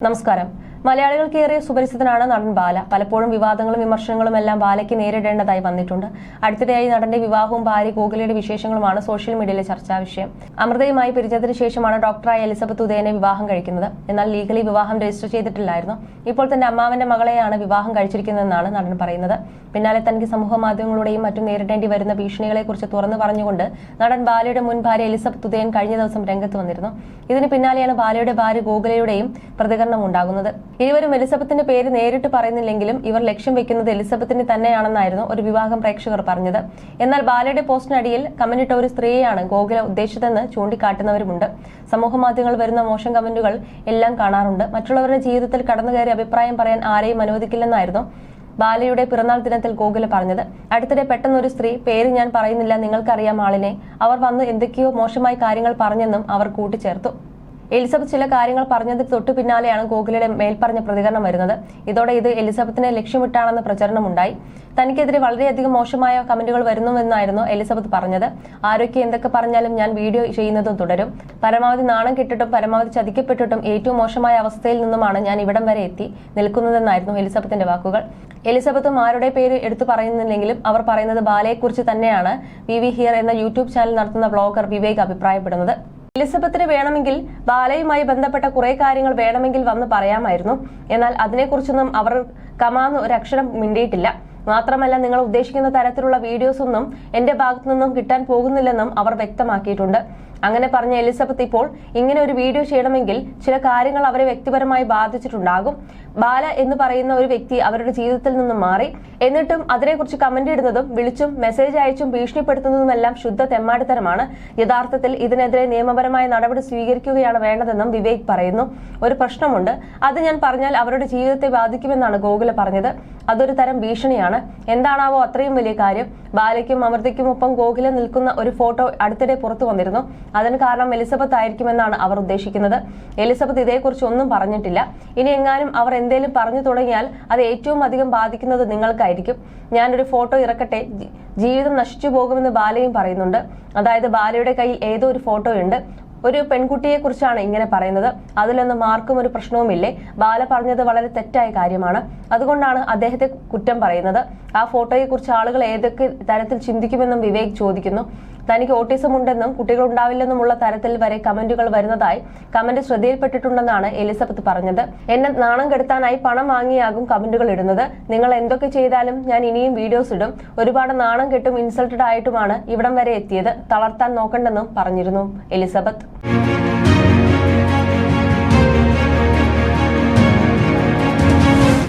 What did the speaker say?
ನಮಸ್ಕಾರ മലയാളികൾക്കേറെ സുപരിചിതനാണ് നടൻ ബാല. പലപ്പോഴും വിവാദങ്ങളും വിമർശനങ്ങളും എല്ലാം ബാലയ്ക്ക് നേരിടേണ്ടതായി വന്നിട്ടുണ്ട്. അടുത്തിടെയായി നടന്റെ വിവാഹവും ഭാര്യ ഗോകുലയുടെ വിശേഷങ്ങളുമാണ് സോഷ്യൽ മീഡിയയിലെ ചർച്ചാ വിഷയം. അമൃതയുമായി പിരിഞ്ഞതിനു ശേഷമാണ് ഡോക്ടറായ എലിസബത്ത് ഉദയനെ വിവാഹം കഴിക്കുന്നത്. എന്നാൽ ലീഗലി വിവാഹം രജിസ്റ്റർ ചെയ്തിട്ടില്ലായിരുന്നു. ഇപ്പോൾ തന്റെ അമ്മാവന്റെ മകളെയാണ് വിവാഹം കഴിച്ചിരിക്കുന്നതെന്നാണ് നടൻ പറയുന്നത്. പിന്നാലെ തനിക്ക് സമൂഹ മാധ്യമങ്ങളുടെയും മറ്റും നേരിടേണ്ടി വരുന്ന ഭീഷണികളെക്കുറിച്ച് തുറന്നു പറഞ്ഞുകൊണ്ട് നടൻ ബാലയുടെ മുൻ ഭാര്യ എലിസബത്ത് ഉദയൻ കഴിഞ്ഞ ദിവസം രംഗത്ത് വന്നിരുന്നു. ഇതിന് പിന്നാലെയാണ് ബാലയുടെ ഭാര്യ ഗോകുലയുടെയും പ്രതികരണം ഉണ്ടാകുന്നത് ഇരുവരും എലിസബത്തിന്റെ പേര് നേരിട്ട് പറയുന്നില്ലെങ്കിലും ഇവർ ലക്ഷ്യം വെക്കുന്നത് എലിസബത്തിനെ തന്നെയാണെന്നായിരുന്നു ഒരു വിഭാഗം പ്രേക്ഷകർ പറഞ്ഞത്. എന്നാൽ ബാലയുടെ പോസ്റ്റിനടിയിൽ കമന്റിട്ട ഒരു സ്ത്രീയെയാണ് ഗോകുല ഉദ്ദേശിച്ചതെന്ന് ചൂണ്ടിക്കാട്ടുന്നവരുമുണ്ട്. സമൂഹ മാധ്യമങ്ങൾ വരുന്ന മോശം കമന്റുകൾ എല്ലാം കാണാറുണ്ട്. മറ്റുള്ളവരുടെ ജീവിതത്തിൽ കടന്നുകയറി അഭിപ്രായം പറയാൻ ആരെയും അനുവദിക്കില്ലെന്നായിരുന്നു ബാലയുടെ പിറന്നാൾ ദിനത്തിൽ ഗോകുല പറഞ്ഞത്. അടുത്തിടെ പെട്ടെന്നൊരു സ്ത്രീ പേര് ഞാൻ പറയുന്നില്ല നിങ്ങൾക്കറിയാം ആളിനെ. അവർ വന്ന് എന്തൊക്കെയോ മോശമായ കാര്യങ്ങൾ പറഞ്ഞെന്നും അവർ കൂട്ടിച്ചേർത്തു. എലിസബത്ത് ചില കാര്യങ്ങൾ പറഞ്ഞത് തൊട്ടു പിന്നാലെയാണ് ഗോകുലയുടെ മേൽപ്പറഞ്ഞ പ്രതികരണം വരുന്നത്. ഇതോടെ ഇത് എലിസബത്തിനെ ലക്ഷ്യമിട്ടാണെന്ന് പ്രചരണമുണ്ടായി തനിക്കെതിരെ വളരെയധികം മോശമായ കമന്റുകൾ വരുന്നുവെന്നായിരുന്നു എലിസബത്ത് പറഞ്ഞത്. ആരൊക്കെ എന്തൊക്കെ പറഞ്ഞാലും ഞാൻ വീഡിയോ ചെയ്യുന്നതും തുടരും. പരമാവധി നാണം കിട്ടിട്ടും പരമാവധി ചതിക്കപ്പെട്ടിട്ടും ഏറ്റവും മോശമായ അവസ്ഥയിൽ നിന്നുമാണ് ഞാൻ ഇവിടം വരെ എത്തി നിൽക്കുന്നതെന്നായിരുന്നു എലിസബത്തിന്റെ വാക്കുകൾ. എലിസബത്തും ആരുടെ പേര് എടുത്തു പറയുന്നില്ലെങ്കിലും അവർ പറയുന്നത് ബാലയെക്കുറിച്ച് തന്നെയാണ്. വി വി ഹിയർ എന്ന യൂട്യൂബ് ചാനൽ നടത്തുന്ന വ്ളോഗർ വിവേക് അഭിപ്രായപ്പെടുന്നത്. എലിസബത്തിന് വേണമെങ്കിൽ ബാലയുമായി ബന്ധപ്പെട്ട കുറെ കാര്യങ്ങൾ വേണമെങ്കിൽ വന്ന് പറയാമായിരുന്നു. എന്നാൽ അതിനെക്കുറിച്ചൊന്നും അവർ കമാന്ന് ഒരു അക്ഷരം മിണ്ടിയിട്ടില്ല. മാത്രമല്ല നിങ്ങൾ ഉദ്ദേശിക്കുന്ന തരത്തിലുള്ള വീഡിയോസ് ഒന്നും എന്റെ ഭാഗത്തു നിന്നും കിട്ടാൻ പോകുന്നില്ലെന്നും അവർ വ്യക്തമാക്കിയിട്ടുണ്ട്. അങ്ങനെ പറഞ്ഞ എലിസബത്ത് ഇപ്പോൾ ഇങ്ങനെ ഒരു വീഡിയോ ചെയ്യണമെങ്കിൽ ചില കാര്യങ്ങൾ അവരെ വ്യക്തിപരമായി ബാധിച്ചിട്ടുണ്ടാകും. ബാല എന്ന് പറയുന്ന ഒരു വ്യക്തി അവരുടെ ജീവിതത്തിൽ നിന്നും മാറി. എന്നിട്ടും അതിനെക്കുറിച്ച് കമന്റ് ഇടുന്നതും വിളിച്ചും മെസ്സേജ് അയച്ചും ഭീഷണിപ്പെടുത്തുന്നതുമെല്ലാം ശുദ്ധ തെമ്മാടിത്തരമാണ്. യഥാർത്ഥത്തിൽ ഇതിനെതിരെ നിയമപരമായ നടപടി സ്വീകരിക്കുകയാണ് വേണ്ടതെന്നും വിവേക് പറയുന്നു. ഒരു പ്രശ്നമുണ്ട്. അത് ഞാൻ പറഞ്ഞാൽ അവരുടെ ജീവിതത്തെ ബാധിക്കുമെന്നാണ് ഗോകുല പറഞ്ഞത്. അതൊരു തരം ഭീഷണിയാണ്. എന്താണാവോ അത്രയും വലിയ കാര്യം. ബാലയ്ക്കും അമൃതയ്ക്കും ഒപ്പം ഗോകുല നിൽക്കുന്ന ഒരു ഫോട്ടോ അടുത്തിടെ പുറത്തു വന്നിരുന്നു. അതിന് കാരണം എലിസബത്ത് ആയിരിക്കുമെന്നാണ് അവർ ഉദ്ദേശിക്കുന്നത്. എലിസബത്ത് ഇതേക്കുറിച്ച് ഒന്നും പറഞ്ഞിട്ടില്ല. ഇനി എങ്ങാനും അവർ എന്തേലും പറഞ്ഞു തുടങ്ങിയാൽ അത് ഏറ്റവും അധികം ബാധിക്കുന്നത് നിങ്ങൾക്കായിരിക്കും. ഞാനൊരു ഫോട്ടോ ഇറക്കട്ടെ. ജീവിതം നശിച്ചു പോകുമെന്ന് ബാലയും പറയുന്നുണ്ട്. അതായത് ബാലയുടെ കയ്യിൽ ഏതോ ഒരു ഫോട്ടോ ഉണ്ട് ഒരു പെൺകുട്ടിയെ കുറിച്ചാണ് ഇങ്ങനെ പറയുന്നത്. അതിലൊന്നും ആർക്കും ഒരു പ്രശ്നവുമില്ലേ ബാല പറഞ്ഞത് വളരെ തെറ്റായ കാര്യമാണ്. അതുകൊണ്ടാണ് അദ്ദേഹത്തെ കുറ്റം പറയുന്നത്. ആ ഫോട്ടോയെക്കുറിച്ച് ആളുകൾ ഏതൊക്കെ തരത്തിൽ ചിന്തിക്കുമെന്നും വിവേക് ചോദിക്കുന്നു. തനിക്ക് ഓട്ടിസം ഉണ്ടെന്നും കുട്ടികൾ ഉണ്ടാവില്ലെന്നുമുള്ള തരത്തിൽ വരെ കമന്റുകൾ വരുന്നതായി കമന്റ് ശ്രദ്ധയിൽപ്പെട്ടിട്ടുണ്ടെന്നാണ് എലിസബത്ത് പറഞ്ഞത്. എന്നെ നാണം കെടുത്താനായി പണം വാങ്ങിയാകും കമന്റുകൾ ഇടുന്നത്. നിങ്ങൾ എന്തൊക്കെ ചെയ്താലും ഞാൻ ഇനിയും വീഡിയോസ് ഇടും. ഒരുപാട് നാണം കെട്ടും ഇൻസൾട്ടഡ് ആയിട്ടുമാണ് ഇവിടം വരെ എത്തിയത്. തളർത്താൻ നോക്കണ്ടെന്നും പറഞ്ഞിരുന്നു എലിസബത്ത്.